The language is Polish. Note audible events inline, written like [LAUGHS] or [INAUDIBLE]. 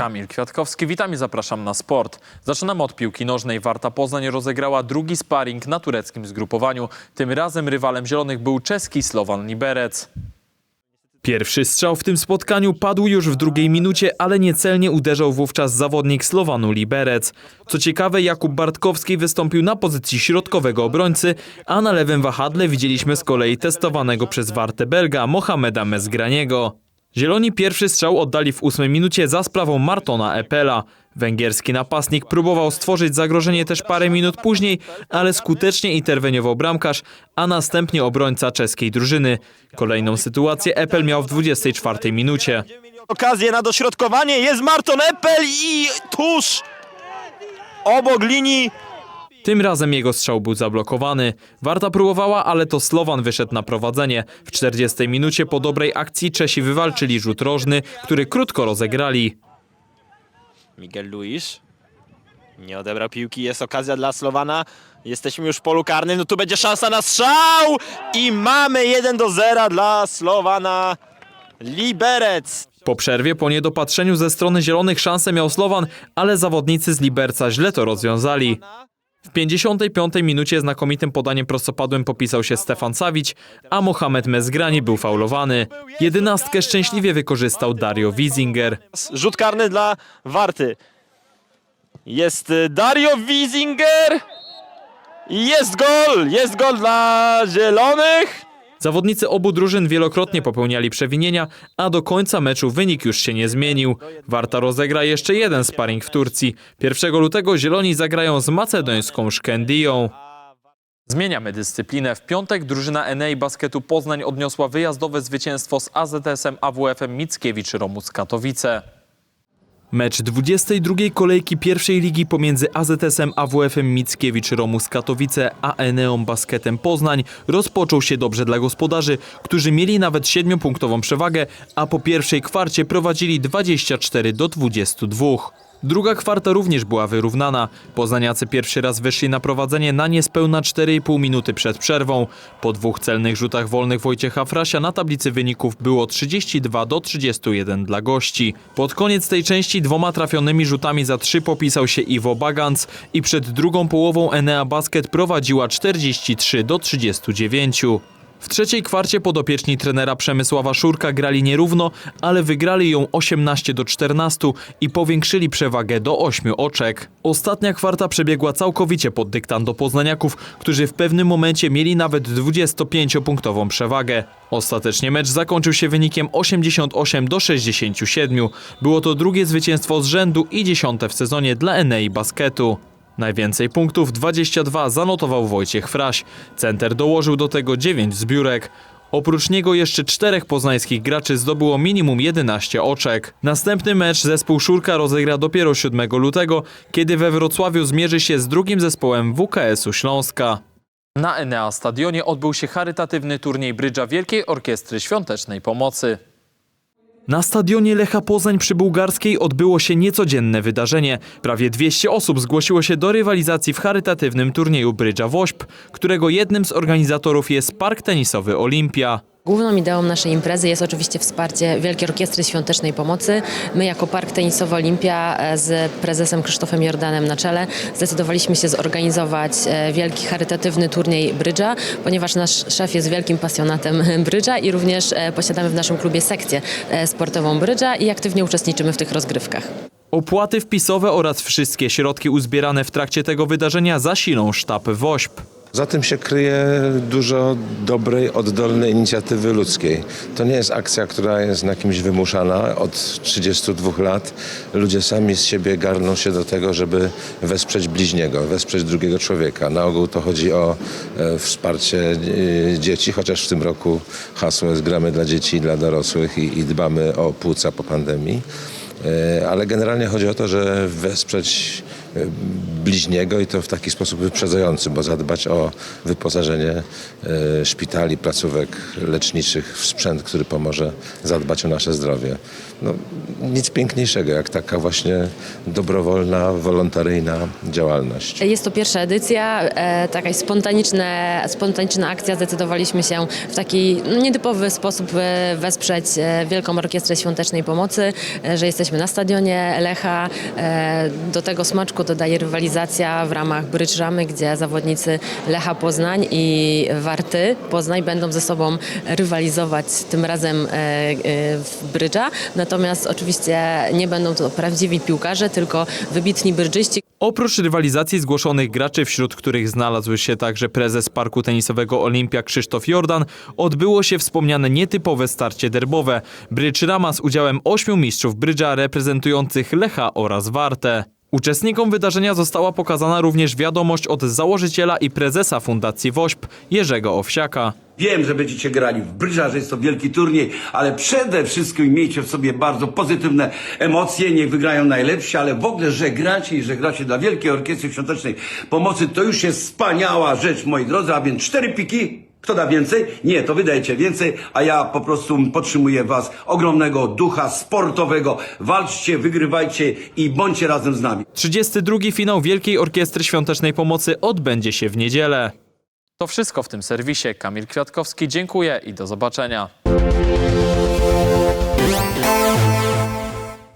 Kamil Kwiatkowski, witam i zapraszam na sport. Zaczynamy od piłki nożnej. Warta Poznań rozegrała drugi sparring na tureckim zgrupowaniu. Tym razem rywalem zielonych był czeski Slovan Liberec. Pierwszy strzał w tym spotkaniu padł już w drugiej minucie, ale niecelnie uderzał wówczas zawodnik Slowanu Liberec. Co ciekawe, Jakub Bartkowski wystąpił na pozycji środkowego obrońcy, a na lewym wahadle widzieliśmy z kolei testowanego przez Wartę Belga Mohameda Mezgraniego. Zieloni pierwszy strzał oddali w ósmej minucie za sprawą Martona Epela. Węgierski napastnik próbował stworzyć zagrożenie też parę minut później, ale skutecznie interweniował bramkarz, a następnie obrońca czeskiej drużyny. Kolejną sytuację Epel miał w 24 minucie. Okazję na dośrodkowanie, jest Marton Eppel i tuż obok linii Tym razem jego strzał był zablokowany. Warta próbowała, ale to Slovan wyszedł na prowadzenie. W 40 minucie po dobrej akcji Czesi wywalczyli rzut rożny, który krótko rozegrali. Miguel Luis nie odebrał piłki, jest okazja dla Slowana. Jesteśmy już w polu karnym, no tu będzie szansa na strzał i mamy 1 do 0 dla Slowana. Liberec. Po przerwie, po niedopatrzeniu ze strony zielonych szansę miał Slovan, ale zawodnicy z Liberca źle to rozwiązali. W 55 minucie znakomitym podaniem prostopadłym popisał się Stefan Sawić, a Mohamed Mezgrani był faulowany. Jedenastkę szczęśliwie wykorzystał Dario Wiesinger. Rzut karny dla Warty. Jest y, Dario Wiesinger. I Jest gol! Jest gol dla Zielonych. Zawodnicy obu drużyn wielokrotnie popełniali przewinienia, a do końca meczu wynik już się nie zmienił. Warta rozegra jeszcze jeden sparring w Turcji. 1 lutego Zieloni zagrają z macedońską Szkendiją. Zmieniamy dyscyplinę. W piątek drużyna Enei Basketu Poznań odniosła wyjazdowe zwycięstwo z AZS-em AWF-em Mickiewicz Romus Katowice. Mecz 22 kolejki pierwszej ligi pomiędzy AZS-em AWF-em Mickiewicz Romus Katowice a Eneą Basketem Poznań rozpoczął się dobrze dla gospodarzy, którzy mieli nawet 7-punktową przewagę, a po pierwszej kwarcie prowadzili 24 do 22. Druga kwarta również była wyrównana. Poznaniacy pierwszy raz wyszli na prowadzenie na niespełna 4,5 minuty przed przerwą. Po dwóch celnych rzutach wolnych Wojciecha Frasia na tablicy wyników było 32 do 31 dla gości. Pod koniec tej części dwoma trafionymi rzutami za trzy popisał się Iwo Bagans i przed drugą połową Enea Basket prowadziła 43 do 39. W trzeciej kwarcie podopieczni trenera Przemysława Szurka grali nierówno, ale wygrali ją 18 do 14 i powiększyli przewagę do 8 oczek. Ostatnia kwarta przebiegła całkowicie pod dyktando poznaniaków, którzy w pewnym momencie mieli nawet 25-punktową przewagę. Ostatecznie mecz zakończył się wynikiem 88 do 67. Było to drugie zwycięstwo z rzędu i dziesiąte w sezonie dla Enei Basketu. Najwięcej punktów 22 zanotował Wojciech Fraś. Center dołożył do tego 9 zbiórek. Oprócz niego jeszcze czterech poznańskich graczy zdobyło minimum 11 oczek. Następny mecz zespół Szurka rozegra dopiero 7 lutego, kiedy we Wrocławiu zmierzy się z drugim zespołem WKS-u Śląska. Na Enea Stadionie odbył się charytatywny turniej brydża Wielkiej Orkiestry Świątecznej Pomocy. Na stadionie Lecha Poznań przy Bułgarskiej odbyło się niecodzienne wydarzenie. Prawie 200 osób zgłosiło się do rywalizacji w charytatywnym turnieju brydża WOŚP, którego jednym z organizatorów jest park tenisowy Olimpia. Główną ideą naszej imprezy jest oczywiście wsparcie Wielkiej Orkiestry Świątecznej Pomocy. My jako Park Tenisowy Olimpia e, z prezesem Krzysztofem Jordanem na czele zdecydowaliśmy się zorganizować e, wielki charytatywny turniej brydża, ponieważ nasz szef jest wielkim pasjonatem [LAUGHS] brydża i również e, posiadamy w naszym klubie sekcję sportową brydża i aktywnie uczestniczymy w tych rozgrywkach. Opłaty wpisowe oraz wszystkie środki uzbierane w trakcie tego wydarzenia zasilą sztab WOŚP. Za tym się kryje dużo dobrej, oddolnej inicjatywy ludzkiej. To nie jest akcja, która jest na kimś wymuszana. Od 32 lat ludzie sami z siebie garną się do tego, żeby wesprzeć bliźniego, wesprzeć drugiego człowieka. Na ogół to chodzi o e, wsparcie e, dzieci, chociaż w tym roku hasło jest gramy dla dzieci i dla dorosłych i, i dbamy o płuca po pandemii. E, Ale generalnie chodzi o to, że wesprzeć bliźniego i to w taki sposób wyprzedzający, bo zadbać o wyposażenie e, szpitali, placówek leczniczych w sprzęt, który pomoże zadbać o nasze zdrowie. No, nic piękniejszego jak taka właśnie dobrowolna, wolontaryjna działalność. Jest to pierwsza edycja, e, taka spontaniczna, spontaniczna akcja. Zdecydowaliśmy się w taki no, nietypowy sposób e, wesprzeć e, Wielką Orkiestrę Świątecznej Pomocy, e, że jesteśmy na stadionie Lecha. E, do tego smaczku dodaje rywalizacja w ramach Brycz Ramy, gdzie zawodnicy Lecha Poznań i Warty Poznań będą ze sobą rywalizować tym razem e, e, w brydża. Natomiast oczywiście nie będą to prawdziwi piłkarze, tylko wybitni brydżyści, Oprócz rywalizacji zgłoszonych graczy, wśród których znalazł się także prezes parku tenisowego Olimpia Krzysztof Jordan, odbyło się wspomniane nietypowe starcie derbowe. Brydż Rama z udziałem ośmiu mistrzów brydża reprezentujących Lecha oraz Wartę. Uczestnikom wydarzenia została pokazana również wiadomość od założyciela i prezesa Fundacji WOŚP Jerzego Owsiaka. Wiem, że będziecie grali w brydża, że jest to wielki turniej, ale przede wszystkim miejcie w sobie bardzo pozytywne emocje, niech wygrają najlepsi, ale w ogóle, że gracie i że gracie dla Wielkiej Orkiestry Świątecznej Pomocy, to już jest wspaniała rzecz, moi drodzy, a więc cztery piki. Kto da więcej? Nie, to wydajecie więcej, a ja po prostu podtrzymuję was ogromnego ducha sportowego. Walczcie, wygrywajcie i bądźcie razem z nami. 32. finał Wielkiej Orkiestry Świątecznej Pomocy odbędzie się w niedzielę. To wszystko w tym serwisie. Kamil Kwiatkowski, dziękuję i do zobaczenia.